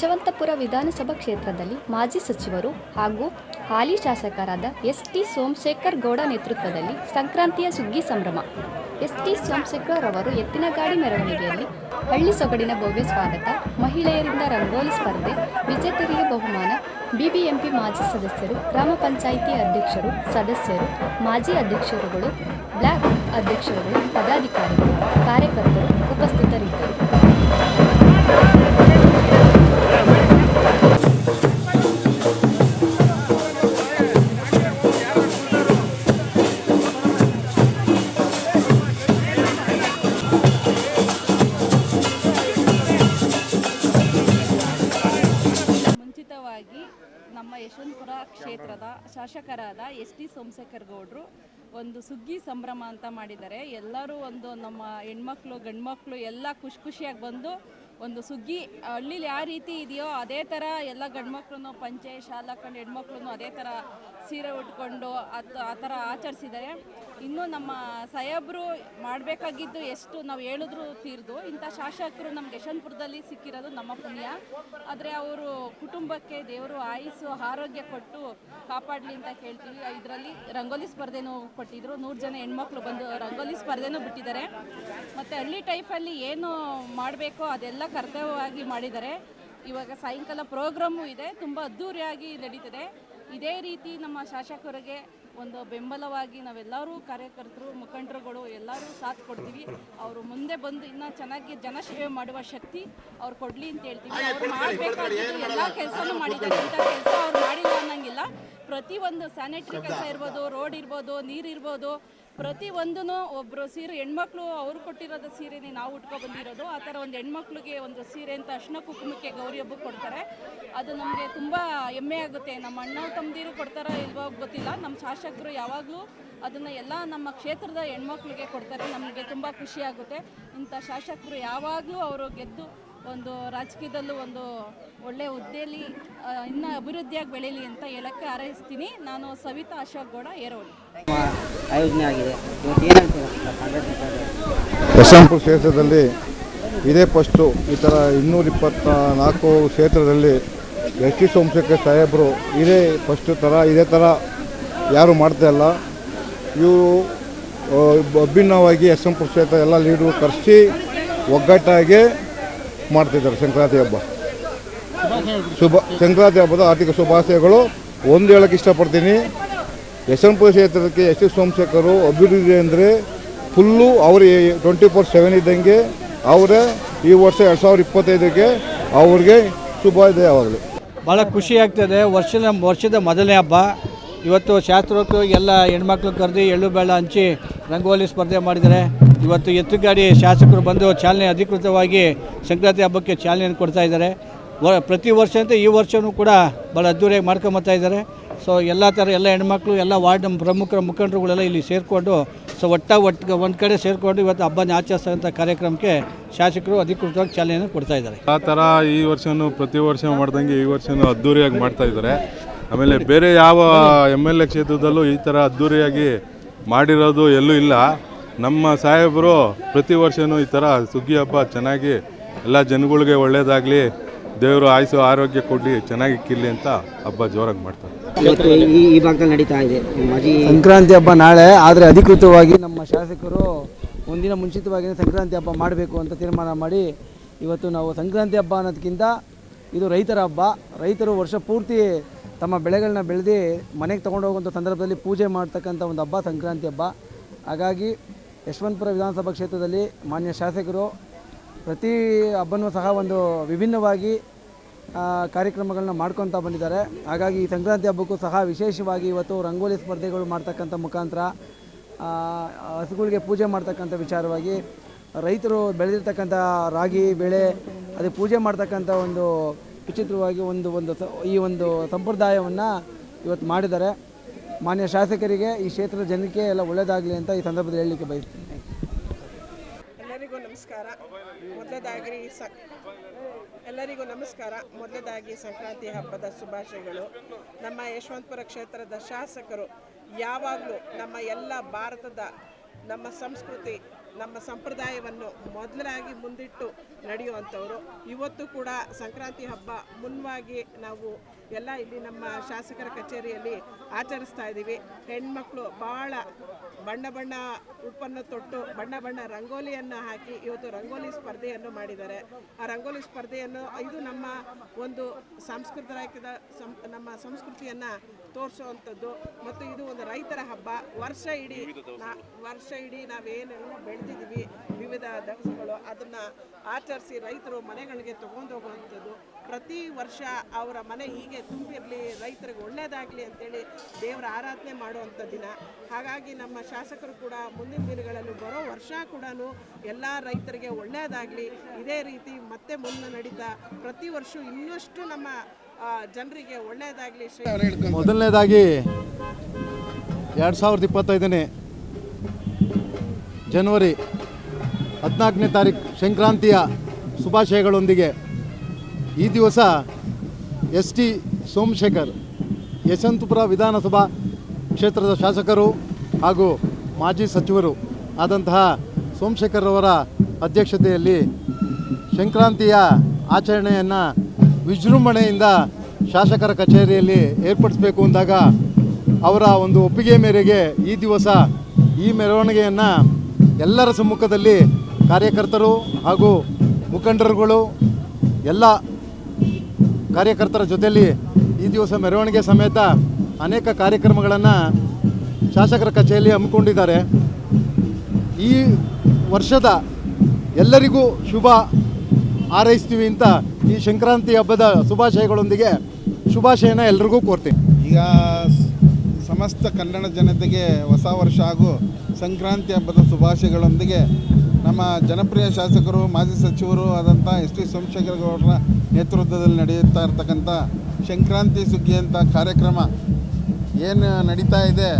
ಯಶವಂತಪುರ ವಿಧಾನಸಭಾ ಕ್ಷೇತ್ರದಲ್ಲಿ ಮಾಜಿ ಸಚಿವರು ಹಾಗೂ ಹಾಲಿ ಶಾಸಕರಾದ ಎಸ್ ಟಿ ಸೋಮಶೇಖರ್ ಗೌಡ ನೇತೃತ್ವದಲ್ಲಿ ಸಂಕ್ರಾಂತಿಯ ಸುಗ್ಗಿ ಸಂಭ್ರಮ. ಎಸ್ ಟಿ ಸೋಮಶೇಖರ್ ಅವರು ಎತ್ತಿನಗಾಡಿ ಮೆರವಣಿಗೆಯಲ್ಲಿ ಹಳ್ಳಿ ಸೊಗಡಿನ ಭವ್ಯ ಸ್ವಾಗತ, ಮಹಿಳೆಯರಿಂದ ರಂಗೋಲಿ ಸ್ಪರ್ಧೆ ವಿಜೇತರಿಗೆ ಬಹುಮಾನ, ಬಿಬಿಎಂಪಿ ಮಾಜಿ ಸದಸ್ಯರು, ಗ್ರಾಮ ಪಂಚಾಯಿತಿ ಅಧ್ಯಕ್ಷರು, ಸದಸ್ಯರು, ಮಾಜಿ ಅಧ್ಯಕ್ಷರುಗಳು, ಬ್ಲಾಕ್ ಅಧ್ಯಕ್ಷರುಗಳು, ಪದಾಧಿಕಾರಿಗಳು, ಕಾರ್ಯಕರ್ತರು ನಮ್ಮ ಯಶವಂತಪುರ ಕ್ಷೇತ್ರದ ಶಾಸಕರಾದ ಎಸ್ ಟಿ ಸೋಮಶೇಖರ್ ಗೌಡ್ರು ಒಂದು ಸುಗ್ಗಿ ಸಂಭ್ರಮ ಅಂತ ಮಾಡಿದ್ದಾರೆ. ಎಲ್ಲರೂ ಒಂದು ನಮ್ಮ ಹೆಣ್ಮಕ್ಳು, ಗಂಡ್ಮಕ್ಳು ಎಲ್ಲ ಖುಷಿ ಖುಷಿಯಾಗಿ ಬಂದು ಒಂದು ಸುಗ್ಗಿ ಹಳ್ಳಿಲಿ ಯಾವ ರೀತಿ ಇದೆಯೋ ಅದೇ ಥರ ಎಲ್ಲ ಗಂಡ್ಮಕ್ಳು ಪಂಚೆ ಶಾಲಾ ಕಂಡು ಹೆಣ್ಮಕ್ಳು ಅದೇ ಥರ ಸೀರೆ ಉಟ್ಕೊಂಡು ಅದು ಆ ಥರ ಆಚರಿಸಿದ್ದಾರೆ. ಇನ್ನು ನಮ್ಮ ಸಾಹೇಬರು ಮಾಡಬೇಕಾಗಿದ್ದು ಎಷ್ಟು ನಾವು ಹೇಳಿದ್ರು ತೀರ್ದು. ಇಂಥ ಶಾಸಕರು ನಮ್ಗೆ ಯಶವಂತಪುರದಲ್ಲಿ ಸಿಕ್ಕಿರೋದು ನಮ್ಮ ಪುಣ್ಯ. ಆದರೆ ಅವರು ಕುಟುಂಬಕ್ಕೆ ದೇವರು ಆಯುಸ್ಸು, ಆರೋಗ್ಯ ಕೊಟ್ಟು ಕಾಪಾಡಲಿ ಅಂತ ಕೇಳ್ತೀವಿ. ಇದರಲ್ಲಿ ರಂಗೋಲಿ ಸ್ಪರ್ಧೆನೂ ಕೊಟ್ಟಿದ್ರು. ನೂರು ಜನ ಹೆಣ್ಮಕ್ಳು ಬಂದು ರಂಗೋಲಿ ಸ್ಪರ್ಧೆನೂ ಬಿಟ್ಟಿದ್ದಾರೆ. ಮತ್ತು ಹಳ್ಳಿ ಟೈಪಲ್ಲಿ ಏನು ಮಾಡಬೇಕೋ ಅದೆಲ್ಲ ಕರ್ತವ್ಯವಾಗಿ ಮಾಡಿದ್ದಾರೆ. ಇವಾಗ ಸಾಯಂಕಾಲ ಪ್ರೋಗ್ರಾಮು ಇದೆ. ತುಂಬ ಅದ್ದೂರಿಯಾಗಿ ನಡೀತದೆ. ಇದೇ ರೀತಿ ನಮ್ಮ ಶಾಸಕರಿಗೆ ಒಂದು ಬೆಂಬಲವಾಗಿ ನಾವೆಲ್ಲರೂ ಕಾರ್ಯಕರ್ತರು ಮುಖಂಡರುಗಳು ಎಲ್ಲರೂ ಸಾಥ್ ಕೊಡ್ತೀವಿ. ಅವರು ಮುಂದೆ ಬಂದು ಇನ್ನ ಚೆನ್ನಾಗಿ ಜನಸೇವೆ ಮಾಡುವ ಶಕ್ತಿ ಅವ್ರು ಕೊಡಲಿ ಅಂತ ಹೇಳ್ತೀವಿ. ಅವ್ರು ಮಾಡಬೇಕಾಗಿದ್ದು ಎಲ್ಲ ಕೆಲಸನೂ ಮಾಡಿದ್ದಾರೆ. ಇಂಥ ಕೆಲಸ ಅವ್ರು ಮಾಡಿಲ್ಲ ಅನ್ನಂಗಿಲ್ಲ. ಒಂದು ಸ್ಯಾನಿಟರಿ ಕೆಲಸ ಇರ್ಬೋದು ರೋಡ್ ಇರ್ಬೋದು ನೀರು ಇರ್ಬೋದು ಪ್ರತಿ ಒಂದೂ ಒಬ್ಬರು ಸೀರೆ ಹೆಣ್ಮಕ್ಳು ಅವ್ರು ಕೊಟ್ಟಿರೋದು ಸೀರೆನೇ ನಾವು ಉಟ್ಕೊ ಬಂದಿರೋದು. ಆ ಥರ ಒಂದು ಹೆಣ್ಮಕ್ಳಿಗೆ ಒಂದು ಸೀರೆ ಅಂತ ಅರ್ಶಿನ ಕುಂಕುಮಕ್ಕೆ ಗೌರಿ ಹಬ್ಬಕ್ಕೆ ಕೊಡ್ತಾರೆ. ಅದು ನಮಗೆ ತುಂಬ ಹೆಮ್ಮೆ ಆಗುತ್ತೆ. ನಮ್ಮ ಅಣ್ಣ ತಮ್ಮದಿರು ಕೊಡ್ತಾರೋ ಇಲ್ವೋ ಗೊತ್ತಿಲ್ಲ. ನಮ್ಮ ಶಾಸಕರು ಯಾವಾಗಲೂ ಅದನ್ನು ಎಲ್ಲ ನಮ್ಮ ಕ್ಷೇತ್ರದ ಹೆಣ್ಮಕ್ಳಿಗೆ ಕೊಡ್ತಾರೆ. ನಮಗೆ ತುಂಬ ಖುಷಿಯಾಗುತ್ತೆ ಇಂಥ ಶಾಸಕರು ಯಾವಾಗಲೂ ಅವರು ಗೆದ್ದು ಒಂದು ರಾಜಕೀಯದಲ್ಲೂ ಒಂದು ಒಳ್ಳೆ ಹುದ್ದೆಯಲ್ಲಿ ಇನ್ನು ಇನ್ನೂ ಅಭಿವೃದ್ಧಿಯಾಗಿ ಬೆಳೀಲಿ ಅಂತ ಹೇಳಕ್ಕೆ ಹಾರೈಸ್ತೀನಿ. ನಾನು ಸವಿತಾ ಅಶೋಕ್ ಗೌಡ ಏರೋಳಿ ಆಯೋಜನೆ ಆಗಿದೆ. ಇವತ್ತು ಏನು ಹೇಳ್ತೀರಾ? ಕಾಂಗ್ರೆಸ್ ವಿಚಾರದಲ್ಲಿ? ಯಶವಂತಪುರ ಕ್ಷೇತ್ರದಲ್ಲಿ ಇದೇ ಫಸ್ಟು ಈ ಥರ ಇನ್ನೂರ ಇಪ್ಪತ್ತ ನಾಲ್ಕು ಕ್ಷೇತ್ರದಲ್ಲಿ ಎಸ್ ಟಿ ಸೋಮಶೇಖರ್ ಸಾಹೇಬರು ಇದೇ ಫಸ್ಟು ಥರ ಇದೇ ಥರ ಯಾರು ಮಾಡ್ತಾ ಇಲ್ಲ. ಇವರು ಅಭಿನ್ನವಾಗಿ ಯಶವಂತಪುರ ಕ್ಷೇತ್ರ ಎಲ್ಲ ಲೀಡ್ರು ಕರೆಸಿ ಒಗ್ಗಟ್ಟಾಗಿ ಮಾಡ್ತಿದ್ದಾರೆ ಸಂಕ್ರಾಂತಿ ಹಬ್ಬ. ಶುಭ, ಸಂಕ್ರಾಂತಿ ಹಬ್ಬದ ಆರ್ಥಿಕ ಶುಭಾಶಯಗಳು. ಒಂದು ಹೇಳಕ್ಕೆ ಇಷ್ಟಪಡ್ತೀನಿ, ಯಶವಂತಪುರ ಕ್ಷೇತ್ರಕ್ಕೆ ಎಸ್ ಎಸ್ ಸೋಮಶೇಖರು ಅಭಿವೃದ್ಧಿ ಅಂದರೆ ಫುಲ್ಲು ಅವರು ಟ್ವೆಂಟಿ ಫೋರ್ ಸೆವೆನ್ ಇದ್ದಂಗೆ ಅವರೇ ಈ ವರ್ಷ ಎರಡು ಸಾವಿರದ ಇಪ್ಪತ್ತೈದಕ್ಕೆ ಅವ್ರಿಗೆ ಶುಭೋದಯ ಆಗಲಿ ಭಾಳ ಖುಷಿ ಆಗ್ತದೆ. ವರ್ಷದ ವರ್ಷದ ಮೊದಲನೇ ಹಬ್ಬ. ಇವತ್ತು ಶಾಸ್ತ್ರೋಕ್ತ ಎಲ್ಲ ಹೆಣ್ಮಕ್ಳು ಕರೆದು ಎಳ್ಳು, ಬೆಳ್ಳ ಹಂಚಿ ರಂಗೋಲಿ ಸ್ಪರ್ಧೆ ಮಾಡಿದ್ದಾರೆ. ಇವತ್ತು ಎತ್ತು ಗಾಡಿ ಶಾಸಕರು ಬಂದು ಚಾಲನೆ ಅಧಿಕೃತವಾಗಿ ಸಂಕ್ರಾಂತಿ ಹಬ್ಬಕ್ಕೆ ಚಾಲನೆಯನ್ನು ಕೊಡ್ತಾ ಇದ್ದಾರೆ. ಪ್ರತಿ ವರ್ಷ ಅಂತ ಈ ವರ್ಷವೂ ಕೂಡ ಭಾಳ ಅದ್ದೂರಿಯಾಗಿ ಮಾಡ್ಕೊಂಬತ್ತಾ ಇದ್ದಾರೆ. ಸೊ, ಎಲ್ಲ ಥರ ಎಲ್ಲ ಹೆಣ್ಮಕ್ಳು, ಎಲ್ಲ ವಾರ್ಡ್ ಪ್ರಮುಖರ ಮುಖಂಡರುಗಳೆಲ್ಲ ಇಲ್ಲಿ ಸೇರಿಕೊಂಡು, ಸೊ, ಒಟ್ಟ ಒಟ್ಟು ಒಂದು ಕಡೆ ಸೇರಿಕೊಂಡು ಇವತ್ತು ಹಬ್ಬನ ಆಚರಿಸ್ತಕ್ಕಂಥ ಕಾರ್ಯಕ್ರಮಕ್ಕೆ ಶಾಸಕರು ಅಧಿಕೃತವಾಗಿ ಚಾಲನೆಯನ್ನು ಕೊಡ್ತಾ ಇದ್ದಾರೆ. ಆ ಥರ ಈ ವರ್ಷವೂ ಪ್ರತಿ ವರ್ಷ ಮಾಡ್ದಂಗೆ ಈ ವರ್ಷವೂ ಅದ್ದೂರಿಯಾಗಿ ಮಾಡ್ತಾ ಇದ್ದಾರೆ. ಆಮೇಲೆ ಬೇರೆ ಯಾವ ಎಂ ಎಲ್ ಎ ಕ್ಷೇತ್ರದಲ್ಲೂ ಈ ಥರ ಅದ್ದೂರಿಯಾಗಿ ಮಾಡಿರೋದು ಎಲ್ಲೂ ಇಲ್ಲ. ನಮ್ಮ ಸಾಹೇಬರು ಪ್ರತಿ ವರ್ಷವೂ ಈ ಥರ ಸುಗ್ಗಿ ಹಬ್ಬ ಚೆನ್ನಾಗಿ ಎಲ್ಲ ಜನಗಳಿಗೆ ಒಳ್ಳೆಯದಾಗಲಿ ದೇವರು ಆಯುಸು ಆರೋಗ್ಯ ಕೊಡಲಿ ಚೆನ್ನಾಗಿ ಇಕ್ಕಿರಲಿ ಅಂತ ಹಬ್ಬ ಜೋರಾಗಿ ಮಾಡ್ತಾರೆ. ಇವತ್ತು ಈ ಈ ಭಾಗದಲ್ಲಿ ನಡೀತಾ ಇದೆ. ಮಾಜಿ ಸಂಕ್ರಾಂತಿ ಹಬ್ಬ ನಾಳೆ ಆದರೆ ಅಧಿಕೃತವಾಗಿ ನಮ್ಮ ಶಾಸಕರು ಒಂದಿನ ಮುಂಚಿತವಾಗಿ ಸಂಕ್ರಾಂತಿ ಹಬ್ಬ ಮಾಡಬೇಕು ಅಂತ ತೀರ್ಮಾನ ಮಾಡಿ ಇವತ್ತು ನಾವು ಸಂಕ್ರಾಂತಿ ಹಬ್ಬ ಅನ್ನೋದಕ್ಕಿಂತ ಇದು ರೈತರ ಹಬ್ಬ. ರೈತರು ವರ್ಷ ಪೂರ್ತಿ ತಮ್ಮ ಬೆಳೆಗಳನ್ನ ಬೆಳೆದು ಮನೆಗೆ ತೊಗೊಂಡು ಹೋಗುವಂಥ ಸಂದರ್ಭದಲ್ಲಿ ಪೂಜೆ ಮಾಡ್ತಕ್ಕಂಥ ಒಂದು ಹಬ್ಬ ಸಂಕ್ರಾಂತಿ ಹಬ್ಬ. ಹಾಗಾಗಿ ಯಶವಂತಪುರ ವಿಧಾನಸಭಾ ಕ್ಷೇತ್ರದಲ್ಲಿ ಮಾನ್ಯ ಶಾಸಕರು ಪ್ರತಿ ಹಬ್ಬನೂ ಸಹ ಒಂದು ವಿಭಿನ್ನವಾಗಿ ಕಾರ್ಯಕ್ರಮಗಳನ್ನ ಮಾಡ್ಕೊತಾ ಬಂದಿದ್ದಾರೆ. ಹಾಗಾಗಿ ಈ ಸಂಕ್ರಾಂತಿ ಹಬ್ಬಕ್ಕೂ ಸಹ ವಿಶೇಷವಾಗಿ ಇವತ್ತು ರಂಗೋಲಿ ಸ್ಪರ್ಧೆಗಳು ಮಾಡ್ತಕ್ಕಂಥ ಮುಖಾಂತರ ಹಸುಗಳಿಗೆ ಪೂಜೆ ಮಾಡ್ತಕ್ಕಂಥ ವಿಚಾರವಾಗಿ ರೈತರು ಬೆಳೆದಿರ್ತಕ್ಕಂಥ ರಾಗಿ, ಬೆಳೆ ಅದಕ್ಕೆ ಪೂಜೆ ಮಾಡ್ತಕ್ಕಂಥ ಒಂದು ವಿಚಿತ್ರವಾಗಿ ಒಂದು ಒಂದು ಈ ಒಂದು ಸಂಪ್ರದಾಯವನ್ನು ಇವತ್ತು ಮಾಡಿದ್ದಾರೆ. ಮಾನ್ಯ ಶಾಸಕರಿಗೆ ಈ ಕ್ಷೇತ್ರದ ಜನಕ್ಕೆ ಎಲ್ಲ ಒಳ್ಳೆಯದಾಗಲಿ ಅಂತ ಈ ಸಂದರ್ಭದಲ್ಲಿ ಹೇಳಲಿಕ್ಕೆ ಬಯಸ್ತೀನಿ. ಎಲ್ಲರಿಗೂ ನಮಸ್ಕಾರ. ಮೊದಲದಾಗಿ ಸ ಎಲ್ಲರಿಗೂ ನಮಸ್ಕಾರ. ಮೊದಲದಾಗಿ ಸಂಕ್ರಾಂತಿ ಹಬ್ಬದ ಶುಭಾಶಯಗಳು. ನಮ್ಮ ಯಶವಂತಪುರ ಕ್ಷೇತ್ರದ ಶಾಸಕರು ಯಾವಾಗಲೂ ನಮ್ಮ ಎಲ್ಲ ಭಾರತದ ನಮ್ಮ ಸಂಸ್ಕೃತಿ, ನಮ್ಮ ಸಂಪ್ರದಾಯವನ್ನು ಮೊದಲಾಗಿ ಮುಂದಿಟ್ಟು ನಡೆಯುವಂಥವ್ರು ಇವತ್ತು ಕೂಡ ಸಂಕ್ರಾಂತಿ ಹಬ್ಬ ಮುನ್ವಾಗಿ ನಾವು ಎಲ್ಲ ಇಲ್ಲಿ ನಮ್ಮ ಶಾಸಕರ ಕಚೇರಿಯಲ್ಲಿ ಆಚರಿಸ್ತಾ ಇದ್ದೀವಿ. ಹೆಣ್ಮಕ್ಳು ಭಾಳ ಬಣ್ಣ ಬಣ್ಣ ಉಪ್ಪನ್ನು ತೊಟ್ಟು, ಬಣ್ಣ ಬಣ್ಣ ರಂಗೋಲಿಯನ್ನು ಹಾಕಿ ಇವತ್ತು ರಂಗೋಲಿ ಸ್ಪರ್ಧೆಯನ್ನು ಮಾಡಿದ್ದಾರೆ. ಆ ರಂಗೋಲಿ ಸ್ಪರ್ಧೆಯನ್ನು ಇದು ನಮ್ಮ ಒಂದು ಸಾಂಸ್ಕೃತಿಕ, ಸಂ, ನಮ್ಮ ಸಂಸ್ಕೃತಿಯನ್ನು ತೋರಿಸುವಂಥದ್ದು. ಮತ್ತು ಇದು ಒಂದು ರೈತರ ಹಬ್ಬ. ವರ್ಷ ಇಡೀ ವರ್ಷ ಇಡೀ ನಾವೇನೆಲ್ಲ ಬೆಳೆದಿದ್ದೀವಿ. ವಿವಿಧ ದವಸಗಳು ಅದನ್ನು ಆಚರಿಸಿ ರೈತರು ಮನೆಗಳಿಗೆ ತಗೊಂಡು ಹೋಗುವಂಥದ್ದು. ಪ್ರತಿ ವರ್ಷ ಅವರ ಮನೆ ಹೀಗೆ ತುಂಬಿರಲಿ ರೈತರಿಗೆ ಒಳ್ಳೆಯದಾಗಲಿ ಅಂತೇಳಿ ದೇವರ ಆರಾಧನೆ ಮಾಡುವಂಥ ದಿನ. ಹಾಗಾಗಿ ನಮ್ಮ ಶಾಸಕರು ಕೂಡ ಮುಂದಿನ ದಿನಗಳಲ್ಲಿ ಬರೋ ವರ್ಷ ಕೂಡ ಎಲ್ಲ ರೈತರಿಗೆ ಒಳ್ಳೆಯದಾಗಲಿ ಇದೇ ರೀತಿ ಮತ್ತೆ ಮುಂದೆ ನಡೀತಾ ಪ್ರತಿ ವರ್ಷ ಇನ್ನಷ್ಟು ನಮ್ಮ ಜನರಿಗೆ ಒಳ್ಳೆಯದಾಗಲಿ ಶ್ರೀ ಮೊದಲನೇದಾಗಿ ಎರಡು ಸಾವಿರದ ಇಪ್ಪತ್ತೈದನೇ ಜನವರಿ ಹದಿನಾಲ್ಕನೇ ತಾರೀಕು ಸಂಕ್ರಾಂತಿಯ ಶುಭಾಶಯಗಳೊಂದಿಗೆ ಈ ದಿವಸ ಎಸ್ ಟಿ ಸೋಮಶೇಖರ್ ಯಶವಂತಪುರ ವಿಧಾನಸಭಾ ಕ್ಷೇತ್ರದ ಶಾಸಕರು ಹಾಗೂ ಮಾಜಿ ಸಚಿವರು ಆದಂತಹ ಸೋಮಶೇಖರ್ ಅವರ ಅಧ್ಯಕ್ಷತೆಯಲ್ಲಿ ಸಂಕ್ರಾಂತಿಯ ಆಚರಣೆಯನ್ನು ವಿಜೃಂಭಣೆಯಿಂದ ಶಾಸಕರ ಕಚೇರಿಯಲ್ಲಿ ಏರ್ಪಡಿಸಬೇಕು ಅಂದಾಗ ಅವರ ಒಂದು ಒಪ್ಪಿಗೆ ಮೇರೆಗೆ ಈ ದಿವಸ ಈ ಮೆರವಣಿಗೆಯನ್ನು ಎಲ್ಲರ ಸಮ್ಮುಖದಲ್ಲಿ ಕಾರ್ಯಕರ್ತರು ಹಾಗೂ ಮುಖಂಡರುಗಳು, ಎಲ್ಲ ಕಾರ್ಯಕರ್ತರ ಜೊತೆಯಲ್ಲಿ ಈ ದಿವಸ ಮೆರವಣಿಗೆ ಸಮೇತ ಅನೇಕ ಕಾರ್ಯಕ್ರಮಗಳನ್ನು ಶಾಸಕರ ಕಚೇರಿಯಲ್ಲಿ ಹಮ್ಮಿಕೊಂಡಿದ್ದಾರೆ. ಈ ವರ್ಷದ ಎಲ್ಲರಿಗೂ ಶುಭ ಹಾರೈಸ್ತೀವಿ ಅಂತ ಈ ಸಂಕ್ರಾಂತಿ ಹಬ್ಬದ ಶುಭಾಶಯಗಳೊಂದಿಗೆ ಶುಭಾಶಯನ ಎಲ್ರಿಗೂ ಕೋರ್ತೀನಿ. ಈಗ ಸಮಸ್ತ ಕನ್ನಡ ಜನತೆಗೆ ಹೊಸ ವರ್ಷ ಹಾಗೂ ಸಂಕ್ರಾಂತಿ ಹಬ್ಬದ ಶುಭಾಶಯಗಳೊಂದಿಗೆ ನಮ್ಮ ಜನಪ್ರಿಯ ಶಾಸಕರು, ಮಾಜಿ ಸಚಿವರು ಆದಂಥ ಎಸ್ ಟಿ ಸೋಮಶೇಖರ ಗೌಡರ ನೇತೃತ್ವದಲ್ಲಿ ನಡೆಯುತ್ತಾ ಇರ್ತಕ್ಕಂಥ ಸಂಕ್ರಾಂತಿ ಸುಗ್ಗಿ ಅಂತ ಕಾರ್ಯಕ್ರಮ ಏನು ನಡೀತಾ ಇದೆ?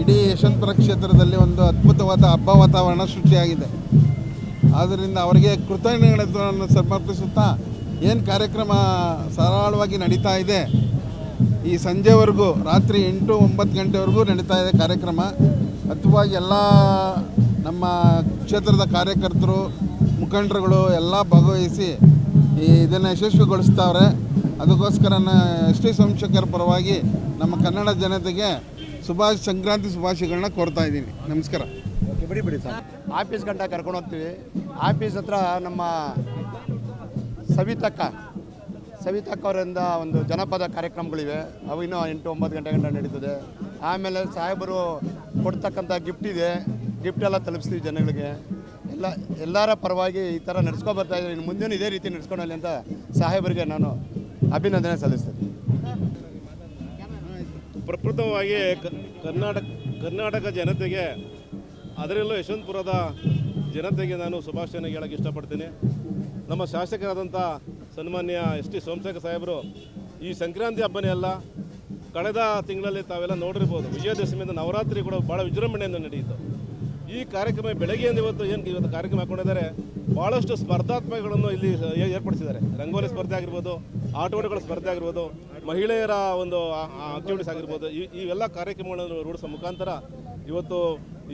ಇಡೀ ಯಶವಂತಪುರ ಕ್ಷೇತ್ರದಲ್ಲಿ ಒಂದು ಅದ್ಭುತವಾದ ಹಬ್ಬ ವಾತಾವರಣ ಸೃಷ್ಟಿಯಾಗಿದೆ. ಆದ್ದರಿಂದ ಅವರಿಗೆ ಕೃತಜ್ಞತೆಗಳನ್ನು ಸಮರ್ಪಿಸುತ್ತಾ ಏನು ಕಾರ್ಯಕ್ರಮ ಸರಳವಾಗಿ ನಡೀತಾ ಇದೆ? ಈ ಸಂಜೆವರೆಗೂ, ರಾತ್ರಿ ಎಂಟು ಒಂಬತ್ತು ಗಂಟೆವರೆಗೂ ನಡೀತಾ ಇದೆ ಕಾರ್ಯಕ್ರಮ. ಅಥವಾ ಎಲ್ಲ ನಮ್ಮ ಕ್ಷೇತ್ರದ ಕಾರ್ಯಕರ್ತರು ಮುಖಂಡರುಗಳು ಎಲ್ಲ ಭಾಗವಹಿಸಿ ಈ ಇದನ್ನು ಯಶಸ್ವಿಗೊಳಿಸ್ತಾವ್ರೆ. ಅದಕ್ಕೋಸ್ಕರ ಎಸ್ ಟಿ ಸೋಮಶೇಖರ್ ಪರವಾಗಿ ನಮ್ಮ ಕನ್ನಡ ಜನತೆಗೆ ಸುಭಾಷ್ ಸಂಕ್ರಾಂತಿ ಶುಭಾಶಯಗಳನ್ನ ಕೋರ್ತಾ ಇದ್ದೀನಿ. ನಮಸ್ಕಾರ. ಬಿಡಿ ಬಿಡಿ ಸರ್ ಆಫೀಸ್ ಗಂಟ ಕರ್ಕೊಂಡು ಹೋಗ್ತೀವಿ. ಆಫೀಸ್ ಹತ್ರ ನಮ್ಮ ಸವಿತಕ್ಕ ಸವಿತಕ್ಕ ಅವರಿಂದ ಒಂದು ಜನಪದ ಕಾರ್ಯಕ್ರಮಗಳಿವೆ. ಅವು ಇನ್ನೂ ಎಂಟು ಒಂಬತ್ತು ಗಂಟೆ ಗಂಟೆ ನಡೀತದೆ. ಆಮೇಲೆ ಸಾಹೇಬರು ಕೊಡ್ತಕ್ಕಂಥ ಗಿಫ್ಟ್ ಇದೆ. ಗಿಫ್ಟ್ ಎಲ್ಲ ತಲುಪಿಸ್ತೀವಿ ಜನಗಳಿಗೆ. ಎಲ್ಲ, ಎಲ್ಲರ ಪರವಾಗಿ ಈ ಥರ ನಡ್ಸ್ಕೊ ಬರ್ತಾ ಇದ್ದಾರೆ. ಇನ್ನು ಮುಂದೆನೂ ಇದೇ ರೀತಿ ನಡ್ಸ್ಕೊಂಡಲ್ಲಿ ಅಂತ ಸಾಹೇಬರಿಗೆ ನಾನು ಅಭಿನಂದನೆ ಸಲ್ಲಿಸ್ತೀನಿ. ಪ್ರಪ್ರಥಮವಾಗಿ ಕರ್ನಾಟಕ ಕರ್ನಾಟಕ ಜನತೆಗೆ, ಅದರಲ್ಲೂ ಯಶವಂತಪುರದ ಜನತೆಗೆ ನಾನು ಶುಭಾಶಯನ ಹೇಳಕ್ಕೆ ಇಷ್ಟಪಡ್ತೀನಿ. ನಮ್ಮ ಶಾಸಕರಾದಂಥ ಸನ್ಮಾನ್ಯ ಎಸ್ ಟಿ ಸೋಮಶೇಖರ್ ಸಾಹೇಬರು, ಈ ಸಂಕ್ರಾಂತಿ ಹಬ್ಬನೇ ಅಲ್ಲ, ಕಳೆದ ತಿಂಗಳಲ್ಲಿ ತಾವೆಲ್ಲ ನೋಡಿರ್ಬೋದು, ವಿಜಯದಶಮಿಯಿಂದ ನವರಾತ್ರಿ ಕೂಡ ಭಾಳ ವಿಜೃಂಭಣೆಯಿಂದ ನಡೆಯಿತು. ಈ ಕಾರ್ಯಕ್ರಮ ಬೆಳಗ್ಗೆಯಿಂದ ಇವತ್ತು ಏನು ಇವತ್ತು ಕಾರ್ಯಕ್ರಮ ಹಾಕೊಂಡಿದ್ದಾರೆ ಭಾಳಷ್ಟು ಸ್ಪರ್ಧಾತ್ಮಕಗಳನ್ನು ಇಲ್ಲಿ ಏರ್ಪಡಿಸಿದ್ದಾರೆ. ರಂಗೋಲಿ ಸ್ಪರ್ಧೆ ಆಗಿರ್ಬೋದು ಆಟೋಟಗಳ ಸ್ಪರ್ಧೆ ಆಗಿರ್ಬೋದು, ಮಹಿಳೆಯರ ಒಂದು ಆಕ್ಟಿವಿಟೀಸ್ ಆಗಿರ್ಬೋದು, ಈ ಇವೆಲ್ಲ ಕಾರ್ಯಕ್ರಮಗಳನ್ನು ರೂಢಿಸೋ ಮುಖಾಂತರ ಇವತ್ತು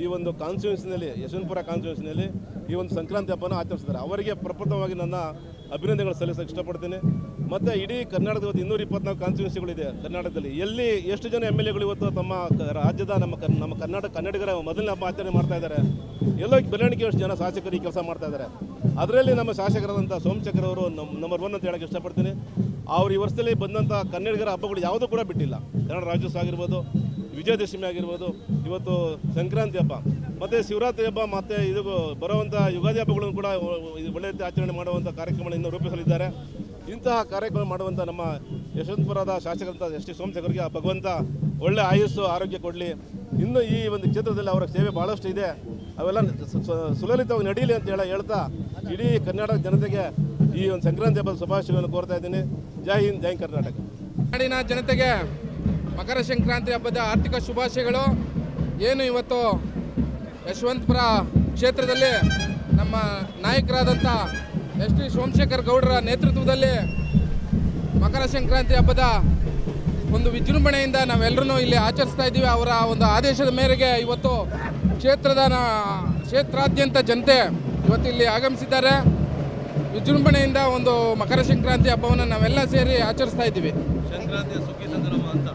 ಈ ಒಂದು ಕಾನ್ಸ್ಟಿಟ್ಯೂನ್ಸಿನಲ್ಲಿ ಯಶವಂತಪುರ ಕಾನ್ಸ್ಟಿಟ್ಯೂನ್ಸಿನಲ್ಲಿ ಈ ಒಂದು ಸಂಕ್ರಾಂತಿ ಹಬ್ಬನ ಆಚರಿಸಿದ್ದಾರೆ. ಅವರಿಗೆ ಪ್ರಪ್ರಥಮವಾಗಿ ನನ್ನ ಅಭಿನಂದನೆಗಳು ಸಲ್ಲಿಸಕ್ಕೆ ಇಷ್ಟಪಡ್ತೀನಿ. ಮತ್ತು ಇಡೀ ಕರ್ನಾಟಕದ ಇವತ್ತು ಇನ್ನೂರ ಇಪ್ಪತ್ನಾಲ್ಕು ಕಾನ್ಸ್ಟಿಟ್ಯೂನ್ಸಿಗಳಿದೆ ಕರ್ನಾಟಕದಲ್ಲಿ. ಎಲ್ಲಿ ಎಷ್ಟು ಜನ ಎಂ ಎಲ್ ಎಗಳು ಇವತ್ತು ತಮ್ಮ ರಾಜ್ಯದ ನಮ್ಮ ನಮ್ಮ ಕರ್ನಾಟಕ ಕನ್ನಡಿಗರ ಮೊದಲನೇ ಹಬ್ಬ ಆಚರಣೆ ಮಾಡ್ತಾ ಇದ್ದಾರೆ. ಎಲ್ಲೋ ಬೆಳವಣಿಗೆಯಷ್ಟು ಜನ ಶಾಸಕರು ಈ ಕೆಲಸ ಮಾಡ್ತಾ ಇದ್ದಾರೆ. ಅದರಲ್ಲಿ ನಮ್ಮ ಶಾಸಕರಾದಂಥ ಸೋಮಶೇಖರ್ ಅವರು ನಮ್ಮ ನಂಬರ್ ಒನ್ ಅಂತ ಹೇಳಕ್ಕೆ ಇಷ್ಟಪಡ್ತೀನಿ. ಅವ್ರು ಈ ವರ್ಷದಲ್ಲಿ ಬಂದಂಥ ಕನ್ನಡಿಗರ ಹಬ್ಬಗಳು ಯಾವುದೂ ಕೂಡ ಬಿಟ್ಟಿಲ್ಲ. ಕನ್ನಡ ರಾಜ್ಯೋತ್ಸವ ಆಗಿರ್ಬೋದು, ವಿಜಯದಶಮಿ ಆಗಿರ್ಬೋದು, ಇವತ್ತು ಸಂಕ್ರಾಂತಿ ಹಬ್ಬ. ಮತ್ತು ಶಿವರಾತ್ರಿ ಹಬ್ಬ, ಮತ್ತು ಇದು ಬರುವಂಥ ಯುಗಾದಿ ಹಬ್ಬಗಳನ್ನು ಕೂಡ ಒಳ್ಳೆ ರೀತಿ ಆಚರಣೆ ಮಾಡುವಂಥ ಕಾರ್ಯಕ್ರಮಗಳನ್ನು ರೂಪಿಸಲಿದ್ದಾರೆ. ಇಂತಹ ಕಾರ್ಯಕ್ರಮ ಮಾಡುವಂಥ ನಮ್ಮ ಯಶವಂತಪುರದ ಶಾಸಕರಂತ ಎಸ್ ಟಿ ಸೋಮಶೇಖರ್ಗೆ ಆ ಭಗವಂತ ಒಳ್ಳೆ ಆಯುಸ್ಸು, ಆರೋಗ್ಯ ಕೊಡಲಿ. ಇನ್ನು ಈ ಒಂದು ಕ್ಷೇತ್ರದಲ್ಲಿ ಅವರ ಸೇವೆ ಭಾಳಷ್ಟು ಇದೆ. ಅವೆಲ್ಲ ಸುಲಲಿತವಾಗಿ ನಡೀಲಿ ಅಂತ ಹೇಳಿ ಹೇಳ್ತಾ ಇಡೀ ಕರ್ನಾಟಕ ಜನತೆಗೆ ಈ ಒಂದು ಸಂಕ್ರಾಂತಿ ಹಬ್ಬದ ಶುಭಾಶಯವನ್ನು ಕೋರ್ತಾ ಇದ್ದೀನಿ. ಜೈ ಹಿಂದ್, ಜೈ ಕರ್ನಾಟಕ. ನಾಡಿನ ಜನತೆಗೆ ಮಕರ ಸಂಕ್ರಾಂತಿ ಹಬ್ಬದ ಆರ್ಥಿಕ ಶುಭಾಶಯಗಳು. ಏನು ಇವತ್ತು ಯಶವಂತಪುರ ಕ್ಷೇತ್ರದಲ್ಲಿ ನಮ್ಮ ನಾಯಕರಾದಂಥ ಎಸ್ ಟಿ ಸೋಮಶೇಖರ್ ಗೌಡರ ನೇತೃತ್ವದಲ್ಲಿ ಮಕರ ಸಂಕ್ರಾಂತಿ ಹಬ್ಬದ ಒಂದು ವಿಜೃಂಭಣೆಯಿಂದ ನಾವೆಲ್ಲರೂ ಇಲ್ಲಿ ಆಚರಿಸ್ತಾ ಇದ್ದೀವಿ. ಅವರ ಒಂದು ಆದೇಶದ ಮೇರೆಗೆ ಇವತ್ತು ಕ್ಷೇತ್ರದ ನಾ- ಕ್ಷೇತ್ರಾದ್ಯಂತ ಜನತೆ ಇವತ್ತು ಇಲ್ಲಿ ಆಗಮಿಸಿದ್ದಾರೆ. ವಿಜೃಂಭಣೆಯಿಂದ ಒಂದು ಮಕರ ಸಂಕ್ರಾಂತಿ ಹಬ್ಬವನ್ನು ನಾವೆಲ್ಲ ಸೇರಿ ಆಚರಿಸ್ತಾ ಇದ್ದೀವಿ. ಸಂಕ್ರಾಂತಿ ಸುಖಿ ಸಂದರ್ಭ ಅಂತ.